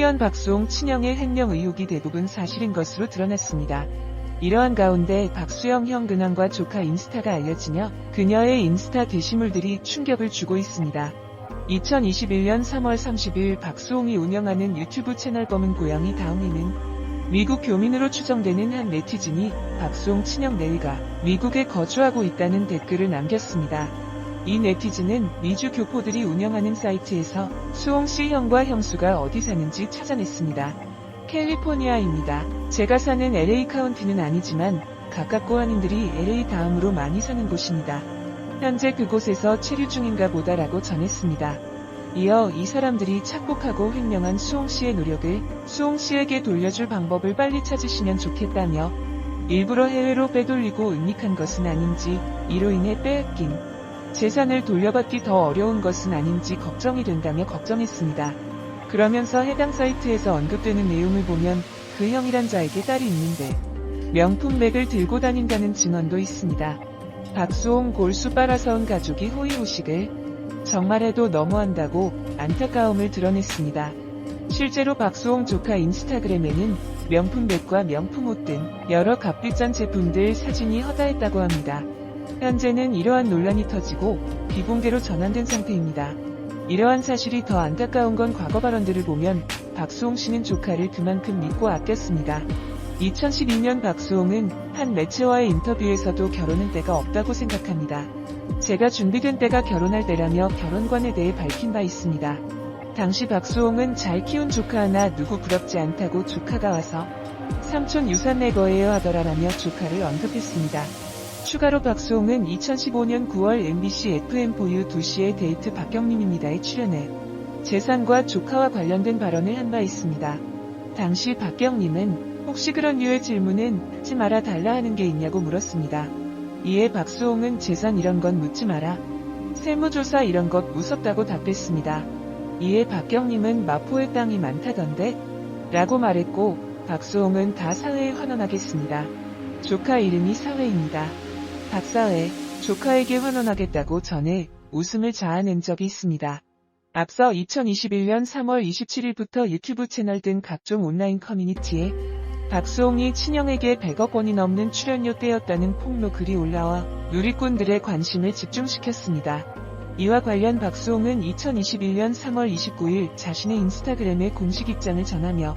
희연 박수홍 친형의 횡령 의혹이 대부분 사실인 것으로 드러났습니다. 이러한 가운데 박수영 형 근황과 조카 인스타가 알려지며 그녀의 인스타 게시물들이 충격을 주고 있습니다. 2021년 3월 30일 박수홍이 운영하는 유튜브 채널 검은 고양이 다음이는 미국 교민으로 추정되는 한 네티즌이 박수홍 친형 내의가 미국에 거주하고 있다는 댓글을 남겼습니다. 이 네티즌은 미주 교포들이 운영하는 사이트에서 수홍 씨 형과 형수가 어디 사는지 찾아냈습니다. 캘리포니아입니다. 제가 사는 LA 카운티는 아니지만 각각 고안인들이 LA 다음으로 많이 사는 곳입니다. 현재 그곳에서 체류 중인가 보다라고 전했습니다. 이어 이 사람들이 착복하고 횡령한 수홍 씨의 노력을 수홍 씨에게 돌려줄 방법을 빨리 찾으시면 좋겠다며 일부러 해외로 빼돌리고 은닉한 것은 아닌지 이로 인해 빼앗긴 재산을 돌려받기 더 어려운 것은 아닌지 걱정이 된다며 걱정했습니다. 그러면서 해당 사이트에서 언급되는 내용을 보면 그 형이란 자에게 딸이 있는데 명품 백을 들고 다닌다는 증언도 있습니다. 박수홍 골수 빨아서온 가족이 호의호식을 정말 해도 너무한다고 안타까움을 드러냈습니다. 실제로 박수홍 조카 인스타그램에는 명품 백과 명품 옷 등 여러 값비싼 제품들 사진이 허다했다고 합니다. 현재는 이러한 논란이 터지고 비공개로 전환된 상태입니다. 이러한 사실이 더 안타까운 건 과거 발언들을 보면 박수홍 씨는 조카를 그만큼 믿고 아꼈습니다. 2012년 박수홍은 한 매체와의 인터뷰에서도 결혼은 때가 없다고 생각합니다. 제가 준비된 때가 결혼할 때라며 결혼관에 대해 밝힌 바 있습니다. 당시 박수홍은 잘 키운 조카 하나 누구 부럽지 않다고 조카가 와서 삼촌 유산 내 거예요 하더라라며 조카를 언급했습니다. 추가로 박수홍은 2015년 9월 MBC FM 보유 2시의 데이트 박경림입니다에 출연해 재산과 조카와 관련된 발언을 한 바 있습니다. 당시 박경림은 혹시 그런 류의 질문은 하지 말아 달라 하는 게 있냐고 물었습니다. 이에 박수홍은 재산 이런 건 묻지 마라. 세무조사 이런 것 무섭다고 답했습니다. 이에 박경림은 마포에 땅이 많다던데? 라고 말했고 박수홍은 다 사회에 환원하겠습니다. 조카 이름이 사회입니다. 박사회, 조카에게 환원하겠다고 전해 웃음을 자아낸 적이 있습니다. 앞서 2021년 3월 27일부터 유튜브 채널 등 각종 온라인 커뮤니티에 박수홍이 친형에게 100억 원이 넘는 출연료 떼었다는 폭로 글이 올라와 누리꾼들의 관심을 집중시켰습니다. 이와 관련 박수홍은 2021년 3월 29일 자신의 인스타그램에 공식 입장을 전하며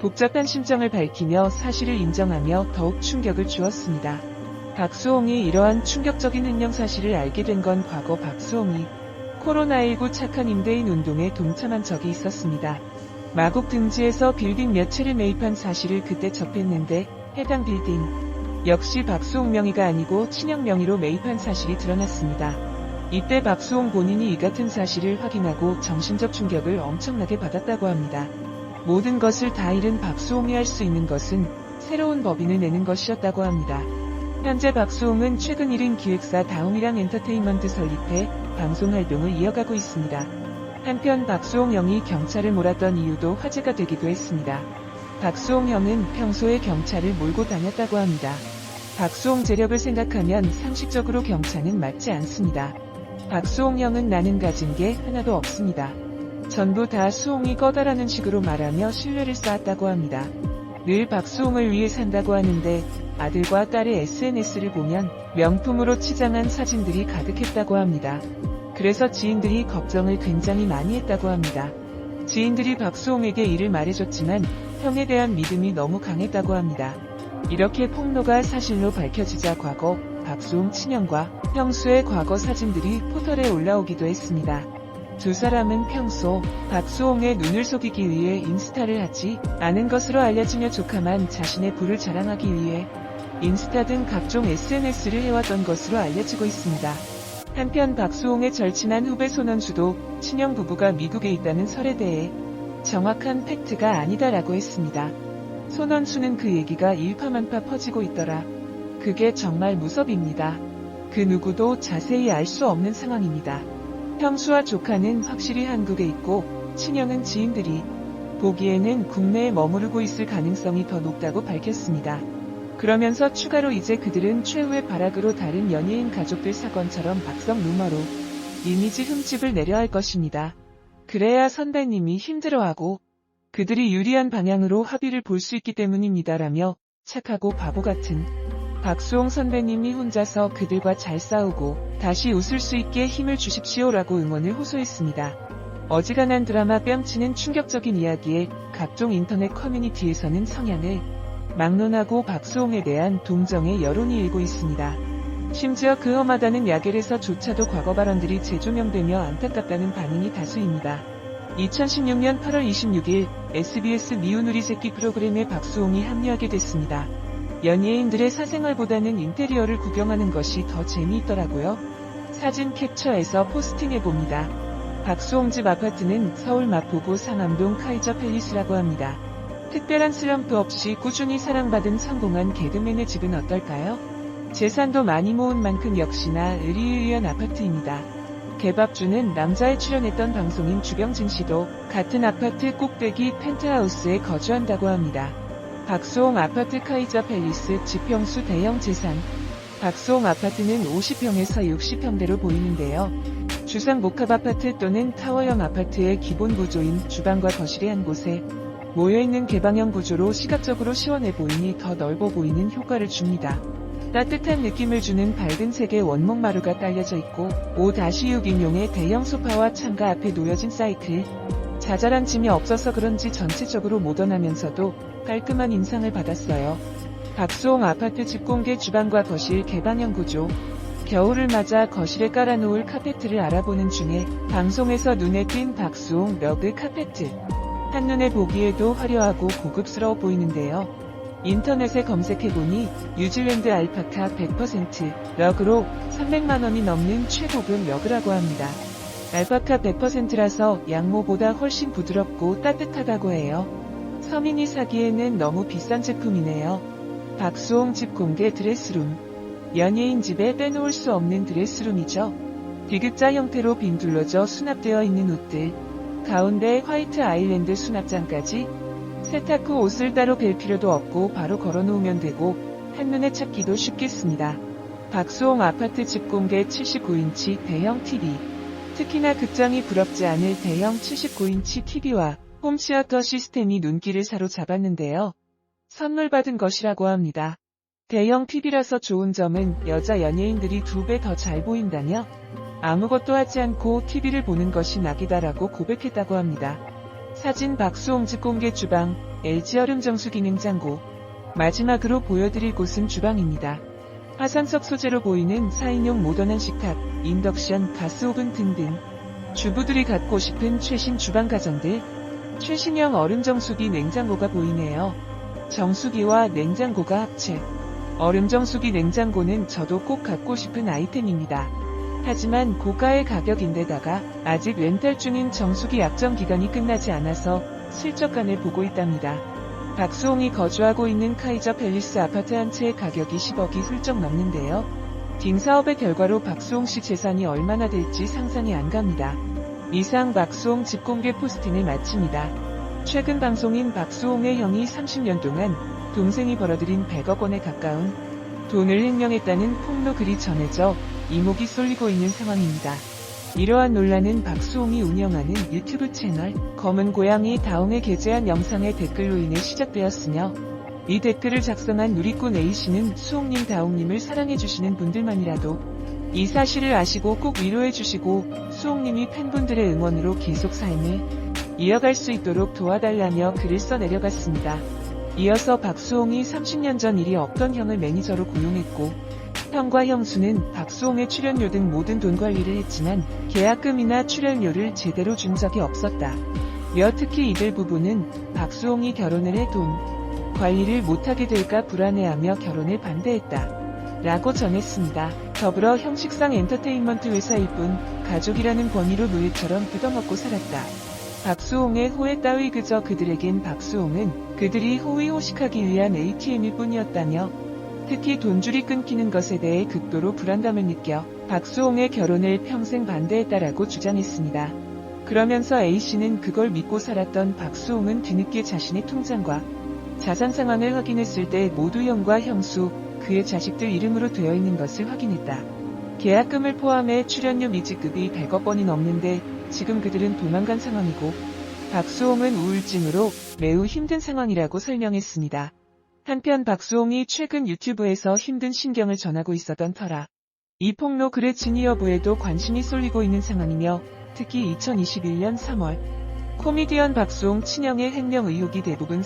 복잡한 심정을 밝히며 사실을 인정하며 더욱 충격을 주었습니다. 박수홍이 이러한 충격적인 횡령 사실을 알게 된 건 과거 박수홍이 코로나19 착한 임대인 운동에 동참한 적이 있었습니다. 마곡 등지에서 빌딩 몇 채를 매입한 사실을 그때 접했는데 해당 빌딩 역시 박수홍 명의가 아니고 친형 명의로 매입한 사실이 드러났습니다. 이때 박수홍 본인이 이 같은 사실을 확인하고 정신적 충격을 엄청나게 받았다고 합니다. 모든 것을 다 잃은 박수홍이 할 수 있는 것은 새로운 법인을 내는 것이었다고 합니다. 현재 박수홍은 최근 잃은 기획사 다음이랑 엔터테인먼트 설립해 방송 활동을 이어가고 있습니다. 한편 박수홍 형이 경찰을 몰았던 이유도 화제가 되기도 했습니다. 박수홍 형은 평소에 경찰을 몰고 다녔다고 합니다. 박수홍 재력을 생각하면 상식적으로 경찰은 맞지 않습니다. 박수홍 형은 나는 가진 게 하나도 없습니다. 전부 다 수홍이 꺼다라는 식으로 말하며 신뢰를 쌓았다고 합니다. 늘 박수홍을 위해 산다고 하는데 아들과 딸의 SNS를 보면 명품으로 치장한 사진들이 가득했다고 합니다. 그래서 지인들이 걱정을 굉장히 많이 했다고 합니다. 지인들이 박수홍에게 이를 말해줬지만 형에 대한 믿음이 너무 강했다고 합니다. 이렇게 폭로가 사실로 밝혀지자 과거 박수홍 친형과 형수의 과거 사진들이 포털에 올라오기도 했습니다. 두 사람은 평소 박수홍의 눈을 속이기 위해 인스타를 하지 않은 것으로 알려지며 조카만 자신의 부를 자랑하기 위해 인스타 등 각종 SNS를 해왔던 것으로 알려지고 있습니다. 한편 박수홍의 절친한 후배 손원수도 친형 부부가 미국에 있다는 설에 대해 정확한 팩트가 아니다라고 했습니다. 손원수는 그 얘기가 일파만파 퍼지고 있더라. 그게 정말 무섭입니다. 그 누구도 자세히 알 수 없는 상황입니다. 형수와 조카는 확실히 한국에 있고 친형은 지인들이 보기에는 국내에 머무르고 있을 가능성이 더 높다고 밝혔습니다. 그러면서 추가로 이제 그들은 최후의 발악으로 다른 연예인 가족들 사건처럼 박성 루머로 이미지 흠집을 내려 할 것입니다. 그래야 선배님이 힘들어하고 그들이 유리한 방향으로 합의를 볼 수 있기 때문입니다라며 착하고 바보 같은 박수홍 선배님이 혼자서 그들과 잘 싸우고 다시 웃을 수 있게 힘을 주십시오라고 응원을 호소했습니다. 어지간한 드라마 뺨치는 충격적인 이야기에 각종 인터넷 커뮤니티에서는 성향을 막론하고 박수홍에 대한 동정의 여론이 일고 있습니다. 심지어 그 험하다는 야겔에서조차도 과거 발언들이 재조명되며 안타깝다는 반응이 다수입니다. 2016년 8월 26일 SBS 미운 우리 새끼 프로그램에 박수홍이 합류하게 됐습니다. 연예인들의 사생활보다는 인테리어를 구경하는 것이 더 재미있더라고요. 사진 캡처해서 포스팅해봅니다. 박수홍 집 아파트는 서울 마포구 상암동 카이저 팰리스라고 합니다. 특별한 슬럼프 없이 꾸준히 사랑받은 성공한 개그맨의 집은 어떨까요? 재산도 많이 모은 만큼 역시나 의리의리한 아파트입니다. 개밥주는 남자에 출연했던 방송인 주병진 씨도 같은 아파트 꼭대기 펜트하우스에 거주한다고 합니다. 박수홍 아파트 카이저 팰리스 지평수 대형 재산. 박수홍 아파트는 50평에서 60평대로 보이는데요. 주상 복합 아파트 또는 타워형 아파트의 기본 구조인 주방과 거실의 한 곳에 모여있는 개방형 구조로 시각적으로 시원해 보이니 더 넓어 보이는 효과를 줍니다. 따뜻한 느낌을 주는 밝은 색의 원목 마루가 딸려져 있고 5-6 인용의 대형 소파와 창가 앞에 놓여진 사이클. 자잘한 짐이 없어서 그런지 전체적으로 모던하면서도 깔끔한 인상을 받았어요. 박수홍 아파트 집공개 주방과 거실 개방형 구조. 겨울을 맞아 거실에 깔아놓을 카페트를 알아보는 중에 방송에서 눈에 띈 박수홍 러그 카페트. 한눈에 보기에도 화려하고 고급스러워 보이는데요. 인터넷에 검색해보니 뉴질랜드 알파카 100% 러그로 300만원이 넘는 최고급 러그라고 합니다. 알파카 100%라서 양모보다 훨씬 부드럽고 따뜻하다고 해요. 서민이 사기에는 너무 비싼 제품이네요. 박수홍 집 공개 드레스룸. 연예인 집에 빼놓을 수 없는 드레스룸이죠. 디귿자 형태로 빈둘러져 수납되어 있는 옷들. 가운데 화이트 아일랜드 수납장까지 세탁 후 옷을 따로 벨 필요도 없고 바로 걸어놓으면 되고 한눈에 찾기도 쉽겠습니다. 박수홍 아파트 집 공개 79인치 대형 TV. 특히나 극장이 부럽지 않을 대형 79인치 TV와 홈시어터 시스템이 눈길을 사로잡았는데요. 선물 받은 것이라고 합니다. 대형 TV라서 좋은 점은 여자 연예인들이 두 배 더 잘 보인다며 아무것도 하지 않고 TV를 보는 것이 낙이다라고 고백했다고 합니다. 사진 박수홍 집 공개 주방, LG 얼음 정수기 냉장고. 마지막으로 보여드릴 곳은 주방입니다. 화산석 소재로 보이는 4인용 모던한 식탁, 인덕션, 가스오븐 등등. 주부들이 갖고 싶은 최신 주방 가전들. 최신형 얼음 정수기 냉장고가 보이네요. 정수기와 냉장고가 합체. 얼음 정수기 냉장고는 저도 꼭 갖고 싶은 아이템입니다. 하지만 고가의 가격인데다가 아직 렌탈 중인 정수기 약정 기간이 끝나지 않아서 실적간을 보고 있답니다. 박수홍이 거주하고 있는 카이저 팰리스 아파트 한 채의 가격이 10억이 훌쩍 넘는데요. 딩 사업의 결과로 박수홍 씨 재산이 얼마나 될지 상상이 안 갑니다. 이상 박수홍 집 공개 포스팅을 마칩니다. 최근 방송인 박수홍의 형이 30년 동안 동생이 벌어들인 100억 원에 가까운 돈을 횡령했다는 폭로 글이 전해져 이목이 쏠리고 있는 상황입니다. 이러한 논란은 박수홍이 운영하는 유튜브 채널 검은 고양이 다홍에 게재한 영상의 댓글로 인해 시작되었으며 이 댓글을 작성한 누리꾼 A씨는 수홍님 다홍님을 사랑해주시는 분들만이라도 이 사실을 아시고 꼭 위로해주시고 수홍님이 팬분들의 응원으로 계속 삶을 이어갈 수 있도록 도와달라며 글을 써 내려갔습니다. 이어서 박수홍이 30년 전 일이 없던 형을 매니저로 고용했고 형과 형수는 박수홍의 출연료 등 모든 돈 관리를 했지만 계약금이나 출연료를 제대로 준 적이 없었다. 며 특히 이들 부부는 박수홍이 결혼을 해 돈 관리를 못하게 될까 불안해하며 결혼을 반대했다. 라고 전했습니다. 더불어 형식상 엔터테인먼트 회사일 뿐 가족이라는 권위로 노예처럼 뜯어먹고 살았다. 박수홍의 호의 따위 그저 그들에겐 박수홍은 그들이 호의호식하기 위한 ATM일 뿐이었다며 특히 돈줄이 끊기는 것에 대해 극도로 불안감을 느껴 박수홍의 결혼을 평생 반대했다라고 주장했습니다. 그러면서 A씨는 그걸 믿고 살았던 박수홍은 뒤늦게 자신의 통장과 자산 상황을 확인했을 때 모두 형과 형수, 그의 자식들 이름으로 되어 있는 것을 확인했다. 계약금을 포함해 출연료 미지급이 100억 원이 넘는데 지금 그들은 도망간 상황이고 박수홍은 우울증으로 매우 힘든 상황이라고 설명했습니다. 한편 박수홍이 최근 유튜브에서 힘든 심경을 전하고 있었던 터라. 이 폭로 글의 진위 여부에도 관심이 쏠리고 있는 상황이며 특히 2021년 3월 코미디언 박수홍 친형의 횡령 의혹이 대부분